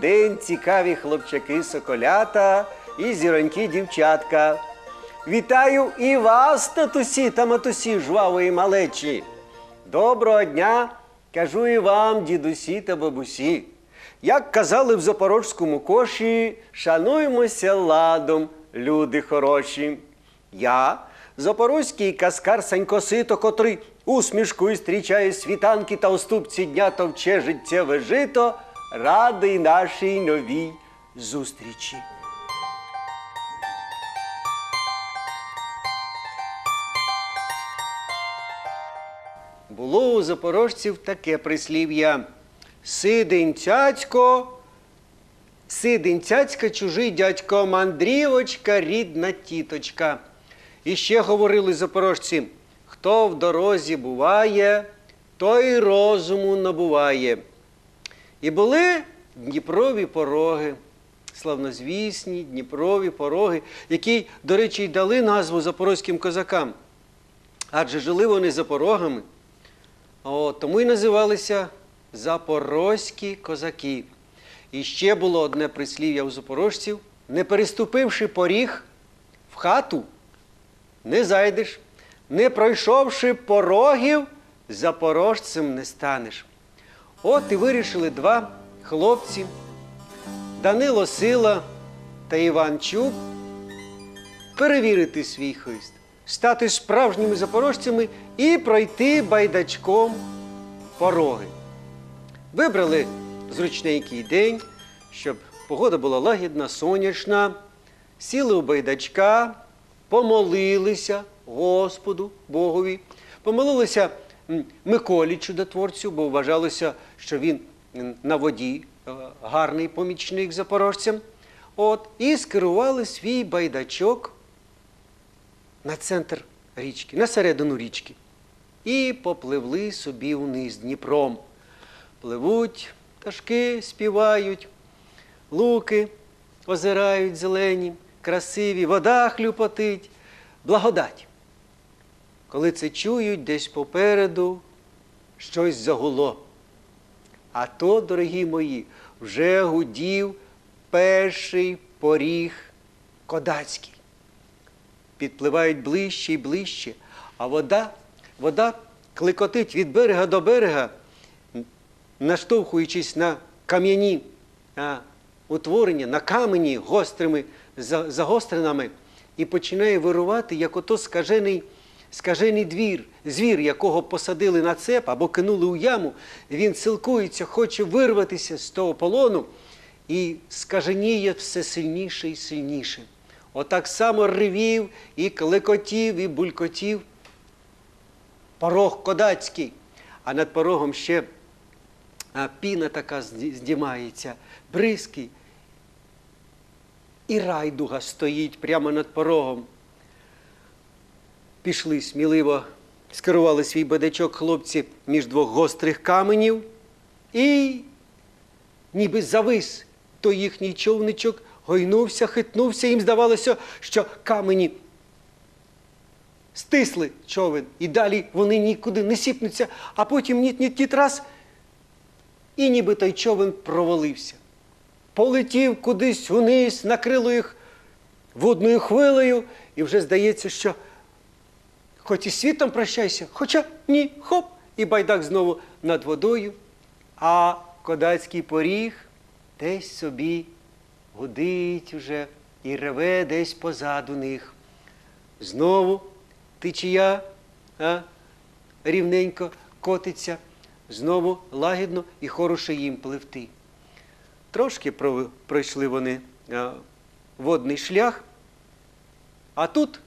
День, цікаві хлопчаки соколята і зіроньки дівчатка. Вітаю і вас, татусі та матусі жвавої малечі. Доброго дня, кажу і вам, дідусі та бабусі. Як казали в запорожському коші, шануймося ладом, люди хороші. Я, запорозький каскар Санько Сито, котрий усмішкою зустрічає світанки та уступці дня товче життєве жито, радий нашій новій зустрічі. Було у запорожців таке прислів'я. Сидень цяцько, сидень цяцька, чужий дядько, мандрівочка, рідна тіточка. І ще говорили запорожці, хто в дорозі буває, той розуму набуває. І були Дніпрові пороги, славнозвісні Дніпрові пороги, які, до речі, й дали назву запорозьким козакам. Адже жили вони за порогами. О, тому й називалися запорозькі козаки. І ще було одне прислів'я у запорожців: не переступивши поріг в хату, не зайдеш, не пройшовши порогів, запорожцем не станеш. От і вирішили два хлопці. Данило Сила та Іван Чуб перевірити свій хист, стати справжніми запорожцями і пройти байдачком пороги. Вибрали зручненький день, щоб погода була лагідна, сонячна, сіли у байдачка, помолилися Господу Богові, помолилися Миколі чудотворцю, бо вважалося, що він на воді е, гарний помічник запорожцям. От, і скерували свій байдачок на центр річки, на середину річки. І попливли собі вниз Дніпром. Пливуть, пташки співають, луки озирають зелені, красиві, вода хлюпотить, благодать. Коли це чують десь попереду, щось загуло. А то, дорогі мої, вже гудів перший поріг кодацький. Підпливають ближче і ближче, а вода, вода кликотить від берега до берега, наштовхуючись на кам'яні утворення, на камені гострими за- загостреними, і починає вирувати, як ото скажений, скажений двір, звір, якого посадили на цеп або кинули у яму, він силкується, хоче вирватися з того полону і скаженіє все сильніше і сильніше. Отак само ревів і клекотів, і булькотів порог кодацький, а над порогом ще піна така зді- здіймається, бризки. І райдуга стоїть прямо над порогом. Пішли сміливо, скерували свій бадачок хлопці між двох гострих каменів і ніби завис той їхній човничок, гойнувся, хитнувся, їм здавалося, що камені стисли човен, і далі вони нікуди не сіпнуться, а потім ніт-ніт-ніт раз, і ніби той човен провалився. Полетів кудись униз, накрило їх водною хвилею, і вже здається, що хоч і світом прощайся, хоча ні, хоп, і байдак знову над водою, а кодацький поріг десь собі гудить уже і реве десь позаду них. Знову течія а, рівненько котиться, знову лагідно і хороше їм пливти. Трошки пройшли вони водний шлях, а тут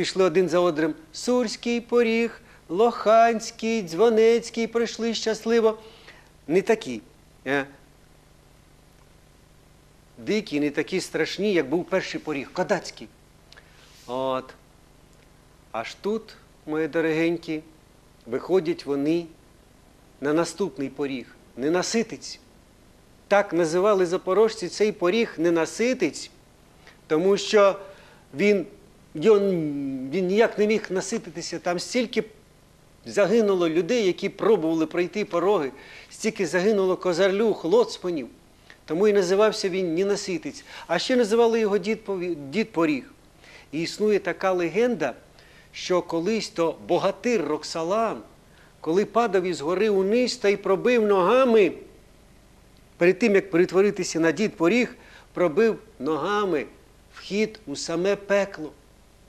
пішли один за одним Сурський поріг, Лоханський, Дзвонецький пройшли щасливо. Не такі. е, Дикі, не такі страшні, як був перший поріг, кодацький. От. Аж тут, мої дорогенькі, виходять вони на наступний поріг, ненаситиць. Так називали запорожці цей поріг ненаситиць, тому що він, він, він ніяк не міг насититися, там стільки загинуло людей, які пробували пройти пороги, стільки загинуло козарлюх, лоцманів. Тому і називався він Нінаситець. А ще називали його дід Поріг. І існує така легенда, що колись то богатир Роксалан, коли падав із гори униз та й пробив ногами, перед тим як перетворитися на дід Поріг, пробив ногами вхід у саме пекло.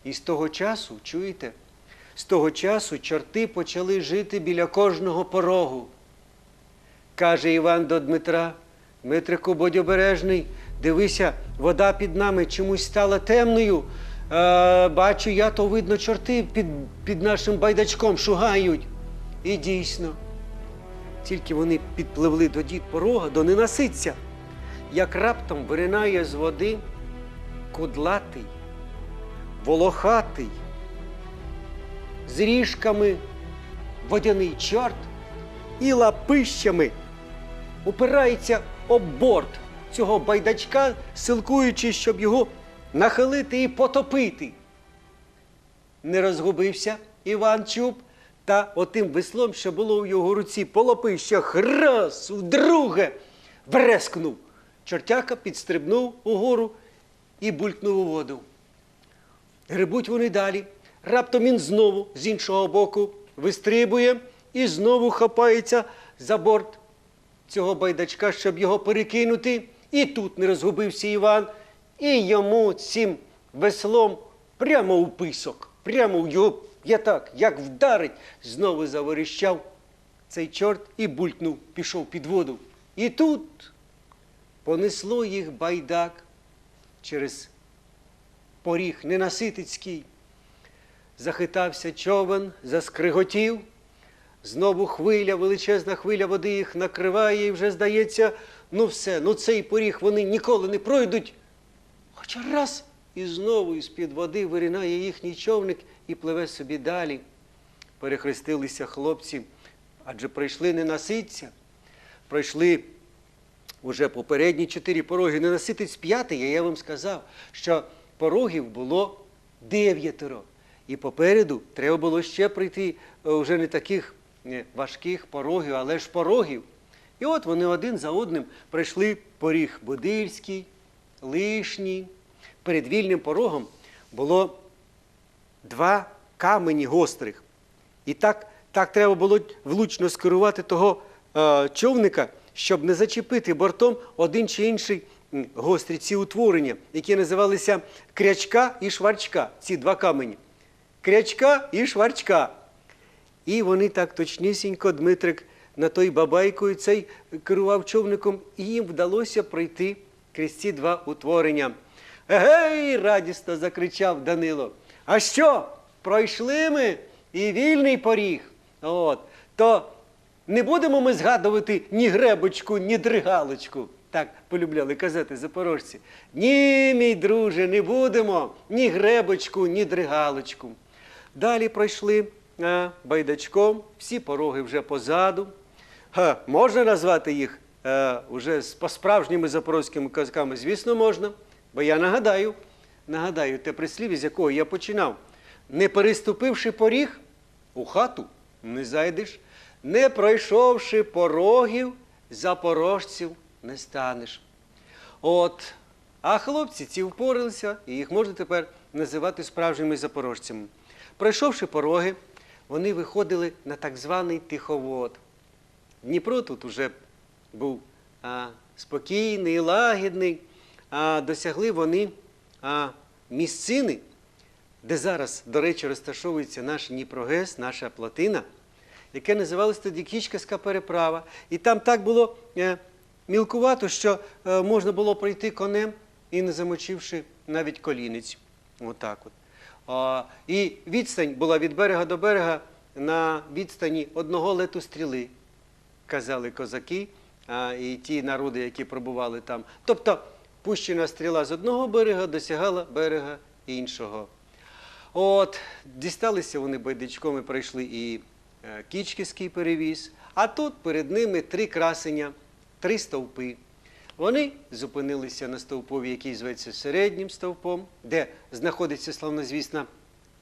І з того часу, чуєте, з того часу чорти почали жити біля кожного порогу. Каже Іван до Дмитра, Дмитрику, будь обережний, дивися, вода під нами чомусь стала темною. Е, бачу, я то видно, чорти під, під нашим байдачком шугають. І дійсно, тільки вони підпливли до дід порога, до ненаситця, як раптом виринає з води кудлатий, волохатий, з ріжками водяний чорт і лапищами упирається об борт цього байдачка, силкуючись, щоб його нахилити і потопити. Не розгубився Іван Чуб та отим веслом, що було в його руці, по лопищах раз, вдруге брескнув. Чортяка підстрибнув угору і булькнув у воду. Грибуть вони далі. Раптом він знову з іншого боку вистрибує і знову хапається за борт цього байдачка, щоб його перекинути. І тут не розгубився Іван, і йому цим веслом прямо у писок, прямо в його я так, як вдарить, знову заворіщав цей чорт і булькнув, пішов під воду. І тут понесло їх байдак через поріг ненаситицький. Захитався човен, заскриготів. Знову хвиля, величезна хвиля води їх накриває, і вже здається, ну все, ну цей поріг вони ніколи не пройдуть. Хоча раз і знову із-під води виринає їхній човник і пливе собі далі. Перехрестилися хлопці, адже пройшли не наситься, пройшли уже попередні чотири пороги, не наситить п'ятий, я вам сказав, що порогів було дев'ятеро. І попереду треба було ще прийти е, вже не таких е, важких порогів, але ж порогів. І от вони один за одним пройшли поріг Будильський, Лишній. Перед вільним порогом було два камені гострих. І так, так треба було влучно скерувати того е, човника, щоб не зачепити бортом один чи інший гострі ці утворення, які називалися крячка і шварчка. Ці два камені. Крячка і шварчка. І вони так точнісінько, Дмитрик на той бабайкою цей керував човником, і їм вдалося пройти крізь ці два утворення. Егей! радісно закричав Данило. А що? Пройшли ми і вільний поріг. От. То не будемо ми згадувати ні гребочку, ні дригалочку. Так полюбляли казати запорожці. Ні, мій друже, не будемо ні гребочку, ні дригалочку. Далі пройшли а, байдачком, всі пороги вже позаду. Ха, можна назвати їх е, уже з по-справжніми запорозькими казками? Звісно, можна. Бо я нагадаю, нагадаю те прислів'я, з якого я починав. Не переступивши поріг, у хату не зайдеш, не пройшовши порогів, запорожців не станеш. От, а хлопці ці впоралися, і їх можна тепер називати справжніми запорожцями. Пройшовши пороги, вони виходили на так званий тиховод. Дніпро тут уже був а, спокійний, лагідний, а досягли вони а, місцини, де зараз, до речі, розташовується наш Дніпрогес, наша плотина, яке називалось тоді Кічкаська переправа. І там так було е, мілкувато, що е, можна було пройти конем і не замочивши навіть колінець. Отак от. І відстань була від берега до берега на відстані одного лету стріли, казали козаки і ті народи, які пробували там. Тобто пущена стріла з одного берега досягала берега іншого. От, дісталися вони байдичком і пройшли і е, Кічківський перевіз, а тут перед ними три красення, три стовпи. Вони зупинилися на стовпові, який зветься середнім стовпом, де знаходиться славнозвісна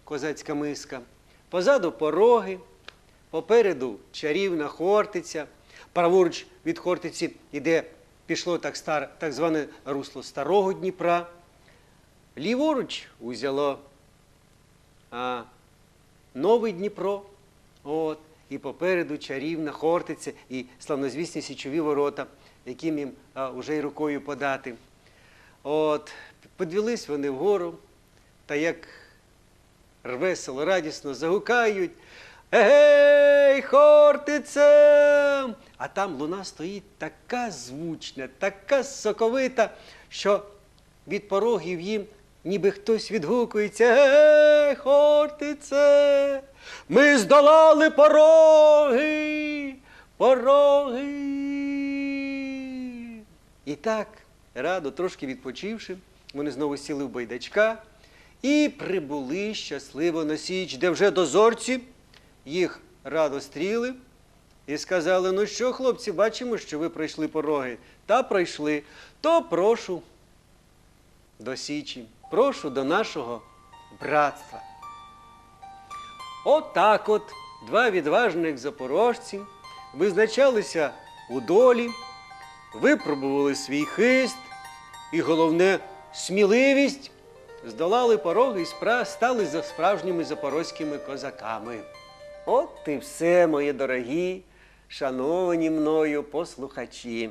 козацька миска. Позаду пороги, Попереду чарівна Хортиця. Праворуч від Хортиці іде, пішло так, стар, так зване русло Старого Дніпра. Ліворуч узяло а, Новий Дніпро. От, і попереду чарівна Хортиця і славнозвісні січові ворота, яким їм уже й рукою подати. От, підвелись вони вгору, та як весело, радісно загукають. Егей, Хортице! А там луна стоїть така звучна, така соковита, що від порогів їм ніби хтось відгукується. Егей, Хортице! Ми здолали пороги! Пороги! І так, радо, трошки відпочивши, вони знову сіли в байдачка і прибули щасливо на січ, де вже дозорці їх радо стріли і сказали: ну що, хлопці, бачимо, що ви пройшли пороги. Та пройшли, то прошу до Січі, прошу до нашого братства. Отак от два відважних запорожці визначалися у долі, випробували свій хист і, головне, сміливість, здолали пороги і стали за справжніми запорозькими козаками. От і все, мої дорогі, шановані мною послухачі.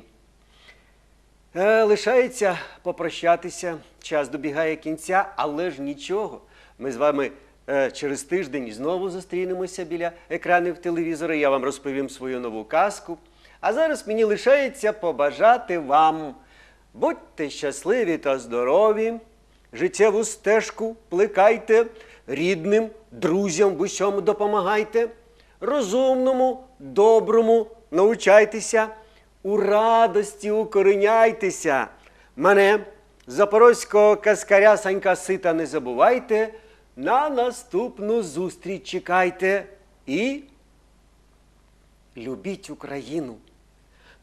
Е, Лишається попрощатися, час добігає кінця, але ж нічого. Ми з вами е, через тиждень знову зустрінемося біля екранів телевізора. Я вам розповім свою нову казку. А зараз мені лишається побажати вам. Будьте щасливі та здорові, життєву стежку плекайте, рідним, друзям в усьому допомагайте, розумному, доброму научайтеся, у радості укореняйтеся. Мене, запорозького казкаря Санька Сита, не забувайте. На наступну зустріч чекайте і любіть Україну.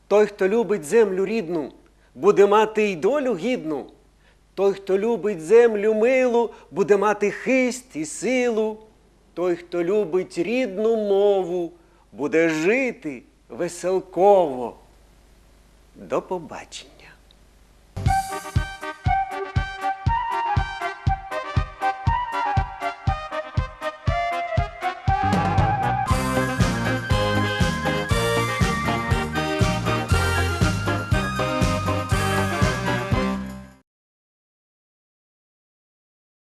Той, хто любить землю рідну, буде мати й долю гідну. Той, хто любить землю милу, буде мати хист і силу. Той, хто любить рідну мову, буде жити веселково. До побачення.